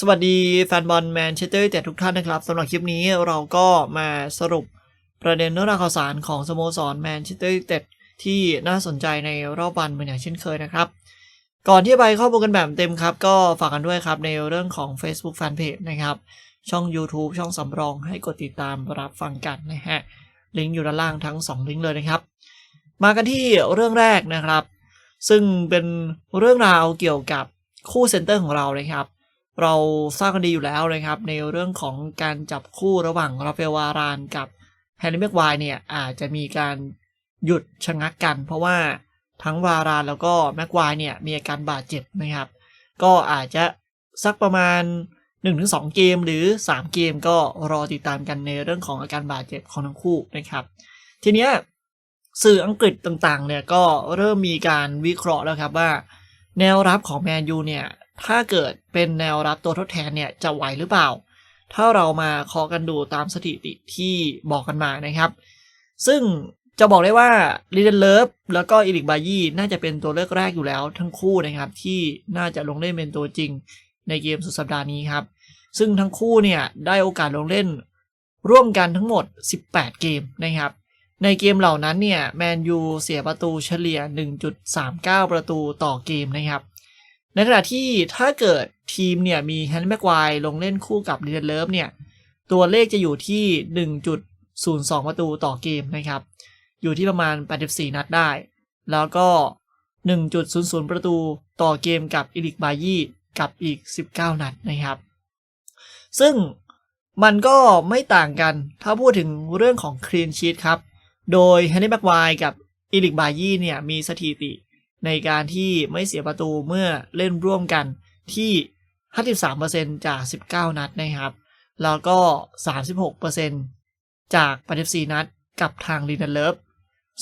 สวัสดีแฟนบอลแมนเชสเตอร์แต่ทุกท่านนะครับสำหรับคลิปนี้เราก็มาสรุปประเด็นเรื่องราวข่าวสารของสโมสรแมนเชสเตอร์เต็ดที่น่าสนใจในรอบวันเหมือนอย่างเช่นเคยนะครับ ก่อนที่ไปเข้าบูกันแบบเต็มครับ ก็ฝากกันด้วยครับในเรื่องของ Facebook Fanpage นะครับ ช่อง YouTube ช่องสำรองให้กดติดตามรับฟังกันนะฮะลิงก์อยู่ด้านล่างทั้ง 2 ลิงก์เลยนะครับ มากันที่เรื่องแรกนะครับ ซึ่งเป็นเรื่องราวเกี่ยวกับคู่เซนเตอร์ของเราเลยครับ เราทราบกันดีอยู่แล้วนะครับ ในเรื่องของการจับคู่ระหว่างราฟาเอลวารานกับแฮร์รี่แม็กไวเนี่ยอาจจะมีการหยุดชะงักกัน เพราะว่าทั้งวารานแล้วก็แม็กไวเนี่ยมีอาการบาดเจ็บนะครับ ก็อาจจะสักประมาณ 1-2 เกมหรือ 3 เกมก็รอติดตามกันในเรื่องของอาการบาดเจ็บของทั้งคู่นะครับ ทีเนี้ยสื่ออังกฤษต่างๆเนี่ยก็เริ่มมีการวิเคราะห์แล้วครับว่า แนวรับของแมนยูเนี่ย ถ้าเกิดเป็นแนวรับตัวทดแทนเนี่ยจะไหวหรือเปล่า ถ้าเรามาคอกันดูตามสถิติที่บอกกันมานะครับ ซึ่งจะบอกได้ว่าลีเดนเลิฟแล้วก็อีริกบายี่น่าจะเป็นตัวเลือกแรกอยู่แล้วทั้งคู่นะครับ ที่น่าจะลงเล่นเป็นตัวจริงในเกมสุดสัปดาห์นี้ครับ ซึ่งทั้งคู่เนี่ยได้โอกาสลงเล่นร่วมกันทั้งหมด 18 เกมนะครับ ในเกมเหล่านั้นเนี่ยแมนยูเสียประตูเฉลี่ย 1.39 ประตูต่อเกมนะครับ ในขณะที่ถ้าเกิดทีมเนี่ยมีแฮนด์แม็กไวร์ลงเล่นคู่กับเดนเลิฟเนี่ย ตัวเลขจะอยู่ที่ 1.02 ประตูต่อเกมนะครับ อยู่ที่ประมาณ 84 นัดได้ แล้วก็ 1.00 ประตูต่อเกมกับอีริกบายี่กับอีก 19 นัดนะครับ ซึ่งมันก็ไม่ต่างกันถ้าพูดถึงเรื่องของคลีนชีตครับ โดยแฮนนี่แบ็กไวกับอีริกบายี่เนี่ยมีสถิติ ในการที่ไม่เสียประตูเมื่อเล่นร่วมกันที่ 53%จาก 19 นัดนะครับ แล้วก็ 36%จาก 84 นัดกับทางลีนเลิฟ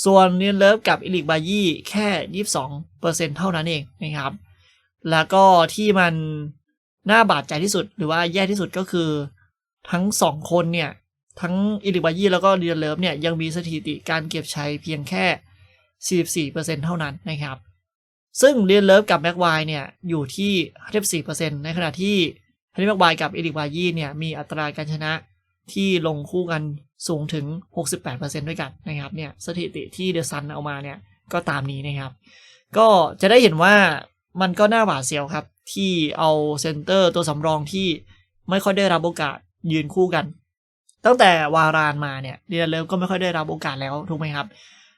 ส่วนลีนันเลิฟกับอีลิกบายี่แค่ 22%เท่านั้นเองนะครับ แล้วก็ที่มันน่าบาดใจที่สุดหรือว่าแย่ที่สุดก็คือทั้งสองคนเนี่ย ทั้งอิริบายี่แล้วก็เรีนเลิฟเนี่ยยังมีสถิติการเก็บชัยเพียงแค่ 44%เท่านั้นนะครับ ซึ่งเรียนเลิฟกับแม็กไวเนี่ยอยู่ที่ 54%ในขณะที่ฮันนี่แม็กไวกับอิริบายี่เนี่ยมีอัตราการชนะที่ลงคู่กันสูงถึง 68%ด้วยกันนะครับเนี่ยสถิติที่เดอะซันเอามาเนี่ยก็ตามนี้นะครับ ก็จะได้เห็นว่ามันก็น่าหวาดเสียวครับ ที่เอาเซนเตอร์ตัวสำรองที่ไม่ค่อยได้รับโอกาสยืนคู่กัน ตั้งแต่วารานมาเนี่ยเรียนเลิฟก็ไม่ค่อยได้รับโอกาสแล้วถูกไหมครับ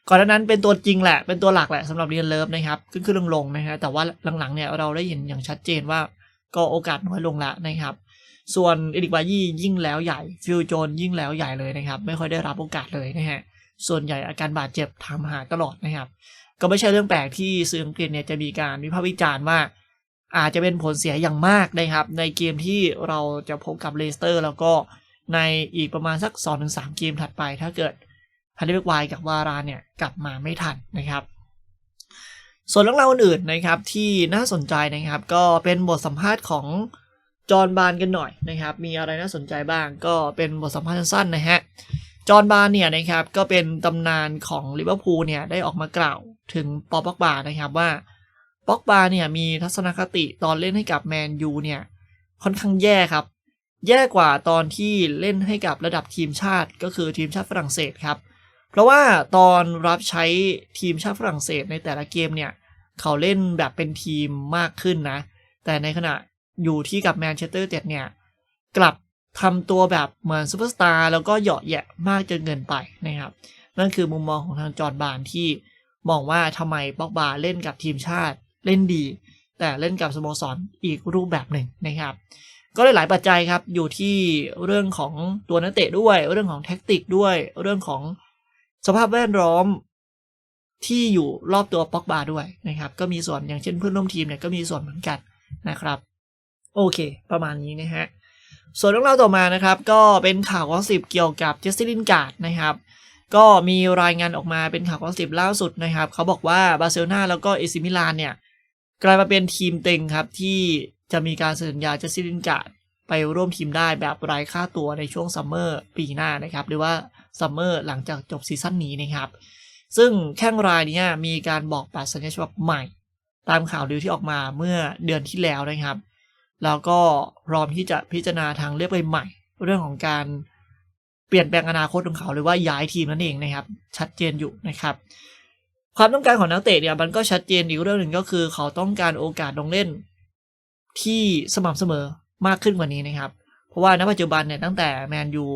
ก่อนหน้านั้นเป็นตัวจริงแหละ เป็นตัวหลักแหละสำหรับเรียนเลิฟนะครับขึ้นขึ้นลงลงนะฮะแต่ว่าหลังๆเนี่ยเราได้เห็นอย่างชัดเจนว่าก็โอกาสน้อยลงละนะครับ ส่วนเอริกบายี่ยิ่งแล้วใหญ่ฟิลโจนยิ่งแล้วใหญ่เลยนะครับ ไม่ค่อยได้รับโอกาสเลยนะฮะส่วนใหญ่อาการบาดเจ็บทำหายตลอดนะครับ ก็ไม่ใช่เรื่องแปลกที่สื่ออังกฤษเนี่ยจะมีการวิพากษ์วิจารณ์ว่า อาจจะเป็นผลเสียอย่างมากนะครับ ในเกมที่เราจะพบกับเลสเตอร์ แล้วก็ในอีกประมาณสัก 2-3 เกมถัดไปถ้าเกิด ฮันนี่เบกไวกับวารานเนี่ยกลับมาไม่ทันนะครับส่วนเรื่องราวอื่นนะครับที่น่าสนใจนะครับ ก็เป็นบทสัมภาษณ์ของจอห์นบานกันหน่อยนะครับ มีอะไรน่าสนใจบ้าง ก็เป็นบทสัมภาษณ์สั้นๆนะฮะจอห์นบานเนี่ยนะครับก็เป็นตำนานของลิเวอร์พูลเนี่ยได้ออกมากล่าวถึงปอป็อกบานะครับว่าป็อกบาเนี่ยมีทัศนคติตอนเล่นให้กับแมนยูเนี่ยค่อนข้างแย่ครับ แย่กว่าตอนที่เล่นให้กับระดับทีมชาติก็คือทีมชาติฝรั่งเศสครับ เพราะว่าตอนรับใช้ทีมชาติฝรั่งเศสในแต่ละเกมเนี่ย เขาเล่นแบบเป็นทีมมากขึ้นนะ แต่ในขณะอยู่ที่กับแมนเชสเตอร์เต็ดเนี่ย กลับทำตัวแบบเหมือนซูเปอร์สตาร์แล้วก็เหยาะแยะมากจนเกินไปนะครับ นั่นคือมุมมองของทางจอร์บานที่มองว่าทำไมป็อกบาเล่นกับทีมชาติเล่นดี แต่เล่นกับสโมสรอีกรูปแบบหนึ่งนะครับก็หลายปัจจัยครับอยู่ที่เรื่องของตัวนักเตะด้วย เรื่องของแท็กติกด้วย เรื่องของ สภาพแวดล้อมที่อยู่รอบตัวป็อกบาด้วยนะครับ ก็มีส่วนอย่างเช่นเพื่อนร่วมทีมเนี่ยก็มีส่วนเหมือนกันนะครับ โอเค ประมาณนี้นะฮะส่วนเรื่องเล่าต่อมานะครับ ก็เป็นข่าวกอสิบเกี่ยวกับเจสซี่ลินการ์ดนะครับ ก็มีรายงานออกมาเป็นข่าวกอสิบล่าสุดนะครับ เขาบอกว่าบาร์เซโลนาแล้วก็เอซิมิลานเนี่ยกลายมาเป็นทีมเต็งครับ ที่จะมีการสัญญาเจสซี่ลินการ์ดไปร่วมทีมได้แบบไร้ค่าตัวในช่วงซัมเมอร์ปีหน้านะครับ หรือว่า ซัมเมอร์หลังจากจบซีซั่นนี้นะครับ ซึ่งแข้งรายนี้มีการบอกปัดสัญญาฉบับใหม่ ตามข่าวลือที่ออกมาเมื่อเดือนที่แล้วนะครับ แล้วก็พร้อมที่จะพิจารณาทางเลือกใหม่ เรื่องของการเปลี่ยนแปลงอนาคตของเขาหรือว่าย้ายทีมนั่นเองนะครับ ชัดเจนอยู่นะครับความต้องการของนักเตะเนี่ยมันก็ชัดเจนอีกเรื่องหนึ่งก็คือ เขาต้องการโอกาสลงเล่น ที่สม่ำเสมอมากขึ้นกว่านี้นะครับ เพราะว่าณปัจจุบันเนี่ยตั้งแต่แมนยู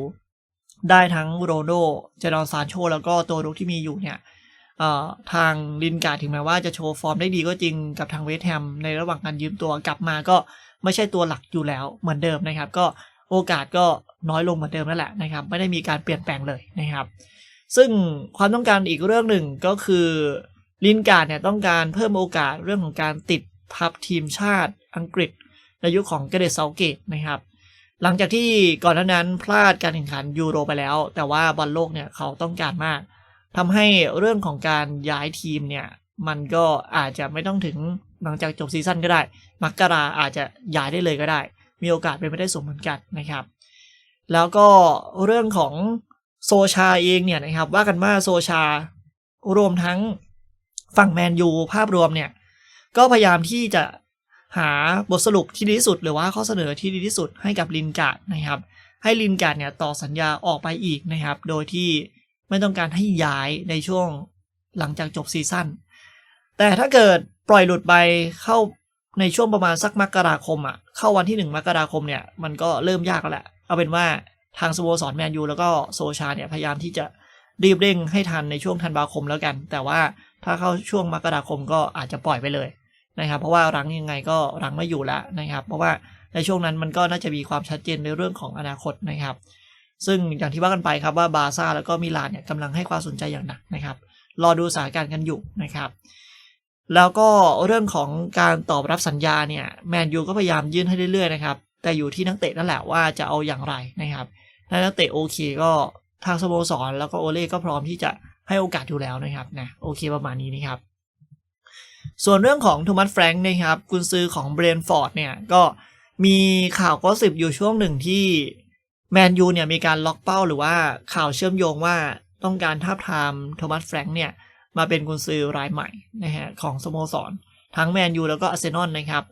ได้ทั้งโรโด เจดอนซานโช แล้วก็ตัวรุกที่มีอยู่เนี่ยทางลินการ์ดถึงแม้ว่าจะโชว์ฟอร์มได้ดีก็จริงกับทางเวสต์แฮมในระหว่างการยืมตัวกลับมาก็ไม่ใช่ตัวหลักอยู่แล้วเหมือนเดิมนะครับ ก็โอกาสก็น้อยลงเหมือนเดิมนั่นแหละนะครับ ไม่ได้มีการเปลี่ยนแปลงเลยนะครับ ซึ่งความต้องการอีกเรื่องหนึ่งก็คือลินการ์ดเนี่ยต้องการเพิ่มโอกาสเรื่องของการติดทัพทีมชาติอังกฤษในยุคของเกเรตเซาเกตนะครับ หลังจากที่ก่อนหน้านั้นพลาดการแข่งขันยูโรไปแล้ว แต่ว่าบอลโลกเนี่ยเขาต้องการมากทำให้เรื่องของการย้ายทีมเนี่ยมันก็อาจจะไม่ต้องถึงหลังจากจบซีซั่นก็ได้ มักกราอาจจะย้ายได้เลยก็ได้ มีโอกาสเป็นไปได้สูงเหมือนกันนะครับ แล้วก็เรื่องของโซชาเองเนี่ยนะครับว่ากันว่าโซชารวมทั้งฝั่งแมนยูภาพรวมเนี่ยก็พยายามที่จะ หาบทสรุปที่ดีที่สุด หรือว่าข้อเสนอที่ดีที่สุดให้กับลินการ์ดนะครับ ให้ลินการ์ดเนี่ยต่อสัญญาออกไปอีกนะครับ โดยที่ไม่ต้องการให้ย้ายในช่วงหลังจากจบซีซั่นแต่ถ้าเกิดปล่อยหลุดไปเข้าในช่วงประมาณสักมกราคมอะเข้าวันที่หนึ่งมกราคมเนี่ยมันก็เริ่มยากแล้วแหละ เอาเป็นว่าทางสโมสรแมนยูแล้วก็โซชาเนี่ยพยายามที่จะรีบเร่งให้ทันในช่วงธันวาคมแล้วกัน แต่ว่าถ้าเข้าช่วงมกราคมก็อาจจะปล่อยไปเลย นะครับ เพราะว่ารังยังไงก็รังไม่อยู่แล้วนะครับ เพราะว่าในช่วงนั้นมันก็น่าจะมีความชัดเจนในเรื่องของอนาคตนะครับ ซึ่งอย่างที่ว่ากันไปครับว่าบาซ่าแล้วก็มิลานเนี่ยกำลังให้ความสนใจอย่างหนักนะครับ รอดูสถานการณ์กันอยู่นะครับ แล้วก็เรื่องของการตอบรับสัญญาเนี่ยแมนยูก็พยายามยื่นให้เรื่อยๆนะครับแต่อยู่ที่นักเตะนั่นแหละว่าจะเอาอย่างไรนะครับถ้านักเตะโอเคก็ทางสโมสรแล้วก็โอเล่ก็พร้อมที่จะให้โอกาสอยู่แล้วนะครับนะโอเคประมาณนี้นะครับ ส่วนเรื่องของโทมัสแฟรงค์นะครับกุนซือของเบรนฟอร์ดเนี่ยก็มีข่าวก็สิบอยู่ช่วงหนึ่งที่แมนยูเนี่ยมีการล็อกเป้าหรือว่าข่าวเชื่อมโยงว่าต้องการท้าทามโทมัสแฟรงค์เนี่ยมาเป็นกุนซือรายใหม่นะฮะของสโมสร ทั้งแมนยูแล้วก็อาร์เซนอลนะครับ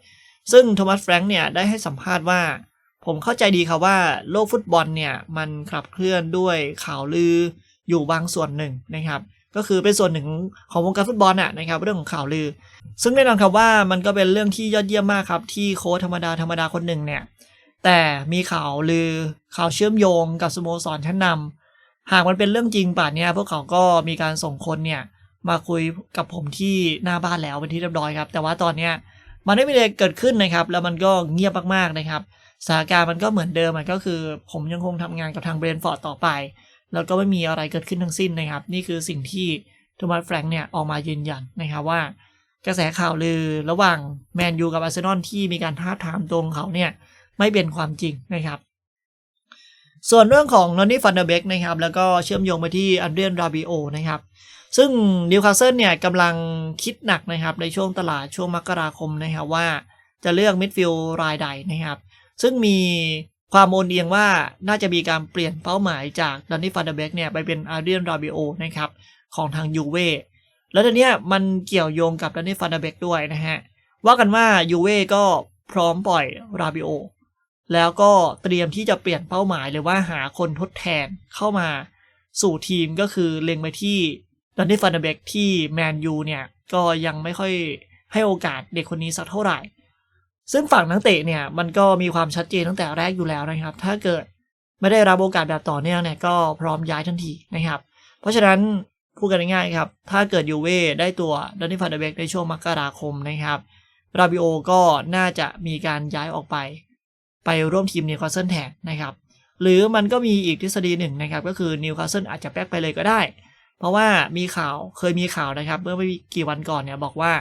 ซึ่งโทมัสแฟรงค์เนี่ยได้ให้สัมภาษณ์ว่า ผมเข้าใจดีครับว่าโลกฟุตบอลเนี่ยมันขับเคลื่อนด้วยข่าวลืออยู่บางส่วนหนึ่งนะครับ ก็คือเป็นส่วนหนึ่งของวงการฟุตบอลน่ะนะครับเรื่องของข่าวลือ ซึ่งแน่นอนครับว่ามันก็เป็นเรื่องที่ยอดเยี่ยมมากครับ ที่โค้ชธรรมดาธรรมดาคนหนึ่งเนี่ยแต่มีข่าวลือข่าวเชื่อมโยงกับสโมสรชั้นนำหากมันเป็นเรื่องจริงป่านนี้พวกเขาก็มีการส่งคนเนี่ยมาคุยกับผมที่หน้าบ้านแล้วเป็นที่เรียบร้อยครับ แต่ว่าตอนเนี้ยมันไม่มีอะไรเกิดขึ้นนะครับ แล้วมันก็เงียบมากๆนะครับสถานการณ์มันก็เหมือนเดิมมันก็คือ ผมยังคงทำงานกับทางเบรนฟอร์ดต่อไป แล้วก็ไม่มีอะไรเกิดขึ้นทั้งสิ้นนะครับ นี่คือสิ่งที่โทมัสแฟรงค์เนี่ยออกมายืนยันนะครับว่ากระแสข่าวลือระหว่างแมนยูกับอาร์เซนอลที่มีการท้าทามตรงเขาเนี่ยไม่เป็นความจริงนะครับ ส่วนเรื่องของนอนนี่ฟันเดอร์เบกนะครับแล้วก็เชื่อมโยงไปที่อันเดรียนราบิโอนะครับซึ่งนิวคาสเซิลเนี่ยกำลังคิดหนักนะครับในช่วงตลาดช่วงมกราคมนะครับว่าจะเลือกมิดฟิลด์รายใดนะครับ ซึ่งมี ความโอนเอียงว่าน่าจะมีการเปลี่ยนเป้าหมายจากดันนี่ฟานเดเบกเนี่ยไปเป็นอาร์เดียนราบิโอนะครับของทางยูเว่แล้วตอนนี้มันเกี่ยวโยงกับดันนี่ฟานเดเบกด้วยนะฮะว่ากันว่ายูเว่ก็พร้อมปล่อยราบิโอแล้วก็เตรียมที่จะเปลี่ยนเป้าหมายหรือว่าหาคนทดแทนเข้ามาสู่ทีมก็คือเล็งไปที่ดันนี่ฟานเดเบกที่แมนยูเนี่ยก็ยังไม่ค่อยให้โอกาสเด็กคนนี้สักเท่าไหร่ ซึ่งฝั่งนักเตะเนี่ยมันก็มีความชัดเจนตั้งแต่แรกอยู่แล้วนะครับ ถ้าเกิดไม่ได้รับโอกาสแบบต่อเนื่องเนี่ยก็พร้อมย้ายทันทีนะครับ เพราะฉะนั้นพูดกันง่ายๆครับ ถ้าเกิดยูเว่ได้ตัวดันนี่ฟานเดเบกในช่วงมกราคมนะครับ ราบิโอก็น่าจะมีการย้ายออกไป ไปร่วมทีมนิวคาสเซิลแทนนะครับ หรือมันก็มีอีกทฤษฎีหนึ่งนะครับ ก็คือนิวคาสเซิลอาจจะแป๊กไปเลยก็ได้ เพราะว่ามีข่าวเคยมีข่าวนะครับ เมื่อไม่กี่วันก่อนเนี่ยบอกว่า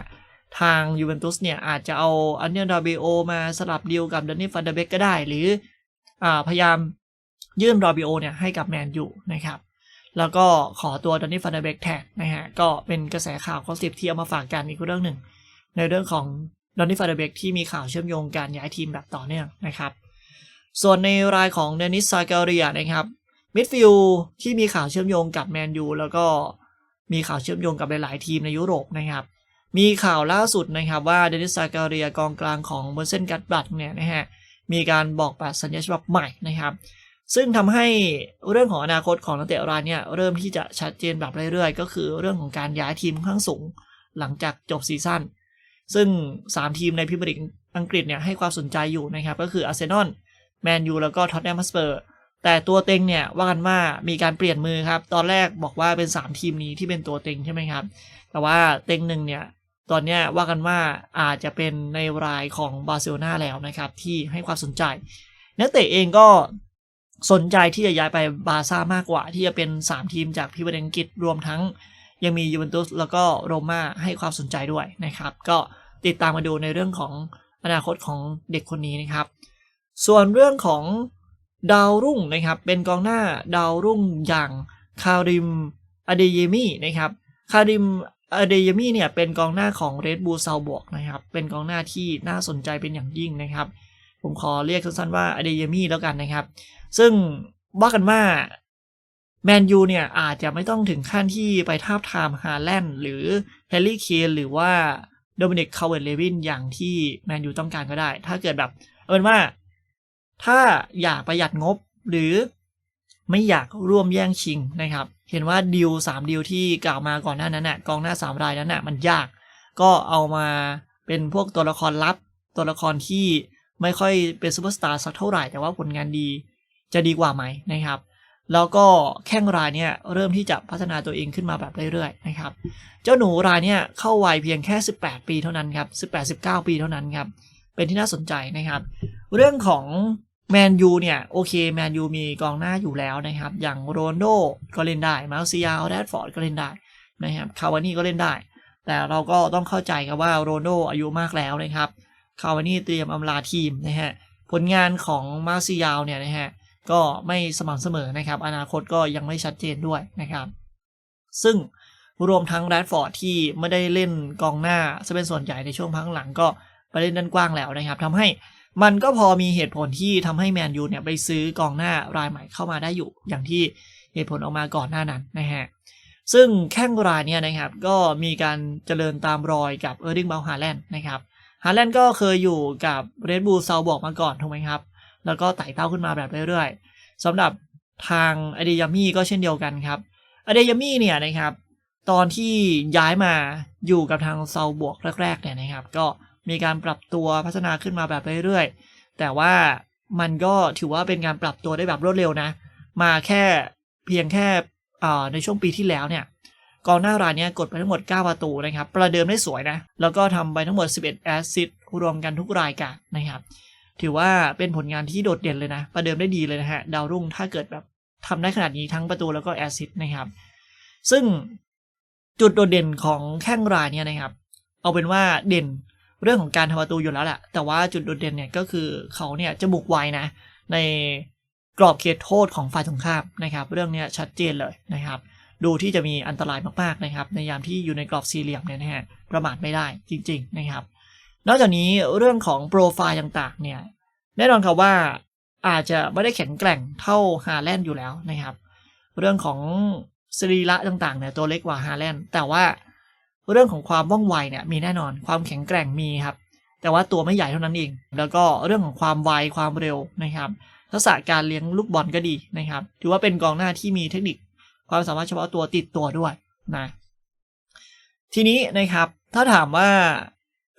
ทางยูเวนตุสเนี่ย อาจจะเอาอันเนียราบิโอมาสลับดีลกับดันนี่ฟันเดเบกก็ได้ หรืออ่าพยายามยื่นราบิโอเนี่ยให้กับแมนยูนะครับ แล้วก็ขอตัวดันนี่ฟันเดเบกแทนนะฮะ ก็เป็นกระแสข่าวคอสิบที่เอามาฝากกันอีกเรื่องหนึ่ง ในเรื่องของดอนนี่ฟาเดเบกที่มีข่าวเชื่อมโยงการย้ายทีมแบบต่อเนื่องนะครับ ส่วนในรายของเดนิสซาการียนะครับมิดฟิลที่มีข่าวเชื่อมโยงกับแมนยูแล้วก็มีข่าวเชื่อมโยงกับหลาย ๆ ทีมในยุโรปนะครับ มีข่าวล่าสุดนะครับว่าเดนิสซาการียกองกลางของเบอร์เซนกัตบัตเนี่ยนะฮะมีการบอกปัดสัญญาฉบับใหม่นะครับ ซึ่งทำให้เรื่องของอนาคตของนักเตะรายเนี่ยเริ่มที่จะชัดเจนแบบเรื่อยๆ ก็คือเรื่องของการย้ายทีมข้างสูงหลังจากจบซีซั่นซึ่ง 3 ทีมในพรีเมียร์ลีกอังกฤษเนี่ยให้ความสนใจอยู่นะครับ ก็คืออาร์เซนอลแมนยูแล้วก็ท็อตแนมฮัสเปอร์แต่ตัวเต็งเนี่ยว่ากันว่ามีการเปลี่ยนมือครับ ตอนแรกบอกว่าเป็น 3 ทีมนี้ที่เป็นตัวเต็งใช่ไหมครับ แต่ว่าเต็งหนึ่งเนี่ย ตอนนี้ว่ากันว่าอาจจะเป็นในรายของบาร์เซโลนาแล้วนะครับ ที่ให้ความสนใจนักเตะเองก็สนใจที่จะย้ายไปบาร์ซ่ามากกว่า ที่จะเป็น 3 ทีมจากพรีเมียร์ลีกอังกฤษรวมทั้งยังมียูเวนตุสแล้วก็โรม่าให้ความสนใจด้วยนะครับ ก็ติดตามมาดูในเรื่องของอนาคตของเด็กคนนี้นะครับ ส่วนเรื่องของดาวรุ่งนะครับ เป็นกองหน้าดาวรุ่งอย่างคาริมอเดเยมี่นะครับ คาริม อเดเยมี่เนี่ยเป็นกองหน้าของเรดบู l ซาบวกนะครับ เป็นกองหน้าที่น่าสนใจเป็นอย่างยิ่งนะครับ ผมขอเรียกสั้นๆว่าอเดเยมี่แล้วกันนะครับ ซึ่งว่ากันว่าแมนยูเนี่ยอาจจะไม่ต้องถึงขั้นที่ไปทาบทามฮาแลนด์หรือแฮร์รี่เคนหรือว่าโดมินิกคาเวตเลวินอย่างที่แมนยูต้องการก็ได้ ถ้าเกิดแบบเอาเป็นว่า ถ้าอยากประหยัดงบหรือไม่อยากร่วมแย่งชิงนะครับ เห็นว่าดิวสามดิวที่กล่าวมาก่อนหน้านั้นน่ะกองหน้าสามรายนั้นน่ะมันยาก ก็เอามาเป็นพวกตัวละครลับ ตัวละครที่ไม่ค่อยเป็นซูเปอร์สตาร์สักเท่าไหร่ แต่ว่าผลงานดีจะดีกว่าไหมนะครับ แล้วก็แข้งรายเนี่ยเริ่มที่จะพัฒนาตัวเองขึ้นมาแบบเรื่อยๆนะครับ เจ้าหนูรายเนี่ยเข้าวัยเพียงแค่ 18 ปีเท่านั้นครับ 18-19 ปีเท่านั้นครับ เป็นที่น่าสนใจนะครับ เรื่องของ แมนยูเนี่ย โอเคแมนยูมีกองหน้าอยู่แล้วนะครับ อย่างโรนโดก็เล่นได้มาร์เซียลแรดฟอร์ดก็เล่นได้นะครับคาวานี่ก็เล่นได้ แต่เราก็ต้องเข้าใจครับว่าโรนโดอายุมากแล้วนะครับคาวานี่เตรียมอำลาทีมนะฮะผลงานของมาร์เซียลเนี่ยนะฮะก็ไม่สม่ำเสมอนะครับ อนาคตก็ยังไม่ชัดเจนด้วยนะครับ ซึ่งรวมทั้งแรดฟอร์ดที่ไม่ได้เล่นกองหน้าจะเป็นส่วนใหญ่ในช่วงพักหลังก็ไปเล่นด้านกว้างแล้วนะครับทำให้ มันก็พอมีเหตุผลที่ทำให้แมนยูเนี่ยไปซื้อกองหน้ารายใหม่เข้ามาได้อยู่ อย่างที่เหตุผลออกมาก่อนหน้านั้นนะฮะซึ่งแข้งรายเนี่ยนะครับก็มีการเจริญตามรอยกับเออร์ดิงเบลฮาแลนด์นะครับฮาแลนด์ก็เคยอยู่กับเรดบูลเซาบอกมาก่อนถูกไหมครับ แล้วก็ไต่เต้าขึ้นมาแบบเรื่อยๆสำหรับทางอเดยามี่ก็เช่นเดียวกันครับอเดยามี่เนี่ยนะครับตอนที่ย้ายมาอยู่กับทางเซาบวกแรกๆเนี่ยนะครับ ก็ มีการปรับตัวพัฒนาขึ้นมาแบบเรื่อยๆ แต่ว่ามันก็ถือว่าเป็นการปรับตัวได้แบบรวดเร็วนะ มาแค่เพียงแค่ในช่วงปีที่แล้วเนี่ยกองหน้ารายนี้กดไปทั้งหมด 9 ประตูนะครับ ประเดิมได้สวยนะ แล้วก็ทำไปทั้งหมด 11 แอสซิสต์รวมกันทุกรายการนะครับ ถือว่าเป็นผลงานที่โดดเด่นเลยนะ ประเดิมได้ดีเลยนะฮะ ดาวรุ่งถ้าเกิดแบบทำได้ขนาดนี้ทั้งประตูแล้วก็แอสซิสต์นะครับ ซึ่งจุดโดดเด่นของแข้งรายนี่ยนะครับ เอาเป็นว่าเด่น เรื่องของการทำประตูอยู่แล้วแหละ แต่ว่าจุดโดดเด่นเนี่ยก็คือเขาเนี่ยจะบุกไวนะ ในกรอบเขตโทษของฝ่ายตรงข้ามนะครับ เรื่องนี้ชัดเจนเลยนะครับ ดูที่จะมีอันตรายมากๆนะครับ ในยามที่อยู่ในกรอบสี่เหลี่ยมเนี่ยนะฮะประมาทไม่ได้จริง ๆ นะครับ นอกจากนี้เรื่องของโปรไฟล์ต่างๆ เนี่ยแน่นอนครับว่าอาจจะไม่ได้แข็งแกร่งเท่าฮาแลนด์อยู่แล้วนะครับ เรื่องของสรีระต่างๆเนี่ยตัวเล็กกว่าฮาแลนด์แต่ว่า เรื่องของความว่องไวเนี่ยมีแน่นอนความแข็งแกร่งมีครับ แต่ว่าตัวไม่ใหญ่เท่านั้นเอง แล้วก็เรื่องของความไวความเร็วนะครับทักษะการเลี้ยงลูกบอลก็ดีนะครับ ถือว่าเป็นกองหน้าที่มีเทคนิคความสามารถเฉพาะตัวติดตัวด้วยนะทีนี้นะครับถ้าถามว่า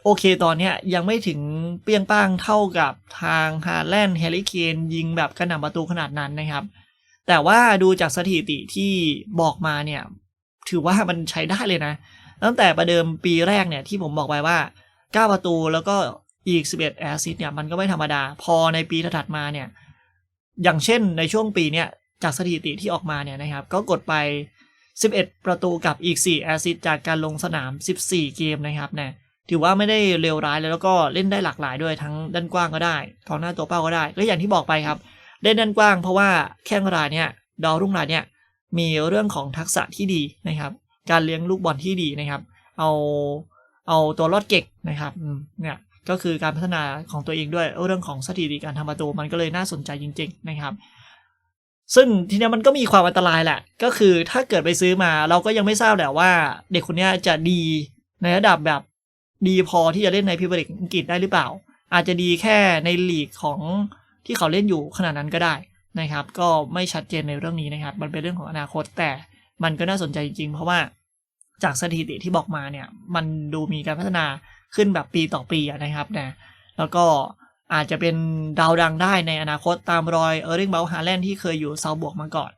โอเคตอนนี้ยยังไม่ถึงเปี้ยงป้างเท่ากับทางฮาแลนด์เฮลิเคนยิงแบบกระหน่ำประตูขนาดนั้นนะครับ แต่ว่าดูจากสถิติที่บอกมาเนี่ย ถือว่ามันใช้ได้เลยนะ ตั้งแต่ประเดิมปีแรกเนี่ยที่ผมบอกไปว่า 9 ประตูแล้วก็อีก 11 แอซิสเนี่ยมันก็ไม่ธรรมดา พอในปีถัดมาเนี่ย อย่างเช่นในช่วงปีเนี่ยจากสถิติที่ออกมาเนี่ยนะครับ ก็กดไป 11 ประตูกับอีก 4 แอซิสจากการลงสนาม 14 เกมนะครับเนี่ยถือว่าไม่ได้เลวร้ายแล้วก็เล่นได้หลากหลายด้วยทั้งด้านกว้างก็ได้กองหน้าตัวเป้าก็ได้ก็อย่างที่บอกไปครับ เล่นด้านกว้างเพราะว่าแข้งรายเนี่ยดาวรุ่งรายเนี่ยมีเรื่องของทักษะที่ดีนะครับ การเลี้ยงลูกบอลที่ดีนะครับ เอาเอาตัวรอดเก่งนะครับเนี่ยก็คือการพัฒนาของตัวเองด้วยเรื่องของสถิติการทำประตูมันก็เลยน่าสนใจจริง ๆ นะครับ ซึ่งทีนี้มันก็มีความอันตรายแหละ ก็คือถ้าเกิดไปซื้อมาเราก็ยังไม่ทราบแหละว่า เด็กคนนี้จะดีในระดับแบบดีพอที่จะเล่นในพรีเมียร์ลีกอังกฤษได้หรือเปล่า อาจจะดีแค่ในลีกของที่เขาเล่นอยู่ขนาดนั้นก็ได้นะครับ ก็ไม่ชัดเจนในเรื่องนี้นะครับ มันเป็นเรื่องของอนาคตแต่ มันก็น่าสนใจจริงๆเพราะว่าจากสถิติที่บอกมาเนี่ย มันดูมีการพัฒนาขึ้นแบบปีต่อปีอะนะครับนะแล้วก็อาจจะเป็นดาวดังได้ในอนาคตตามรอยเออร์ริงเบลฮาแลนที่เคยอยู่เซาบวกมาก่อน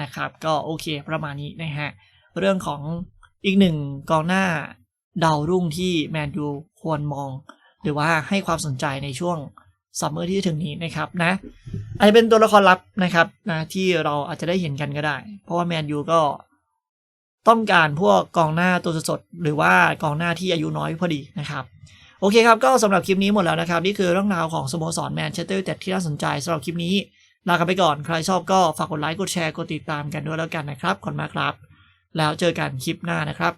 นะครับ ก็โอเคประมาณนี้นะฮะ เรื่องของอีกหนึ่งกองหน้าดาวรุ่งที่แมนยูควรมอง หรือว่าให้ความสนใจในช่วง ซัมเมอร์ที่จะถึงนี้นะครับนะอาจจะเป็นตัวละครลับนะครับนะที่เราอาจจะได้เห็นกันก็ได้ เพราะว่าแมนยูก็ต้องการพวกกองหน้าตัวสดหรือว่ากองหน้าที่อายุน้อยพอดีนะครับโอเคครับ ก็สำหรับคลิปนี้หมดแล้วนะครับ นี่คือเรื่องราวของสโมสรแมนเชสเตอร์ยูไนเต็ดที่น่าสนใจสำหรับคลิปนี้ลากันไปก่อนใครชอบก็ฝากกดไลค์กดแชร์กดติดตามกันด้วยแล้วกันนะครับขอบคุณมากครับ แล้วเจอกันคลิปหน้านะครับ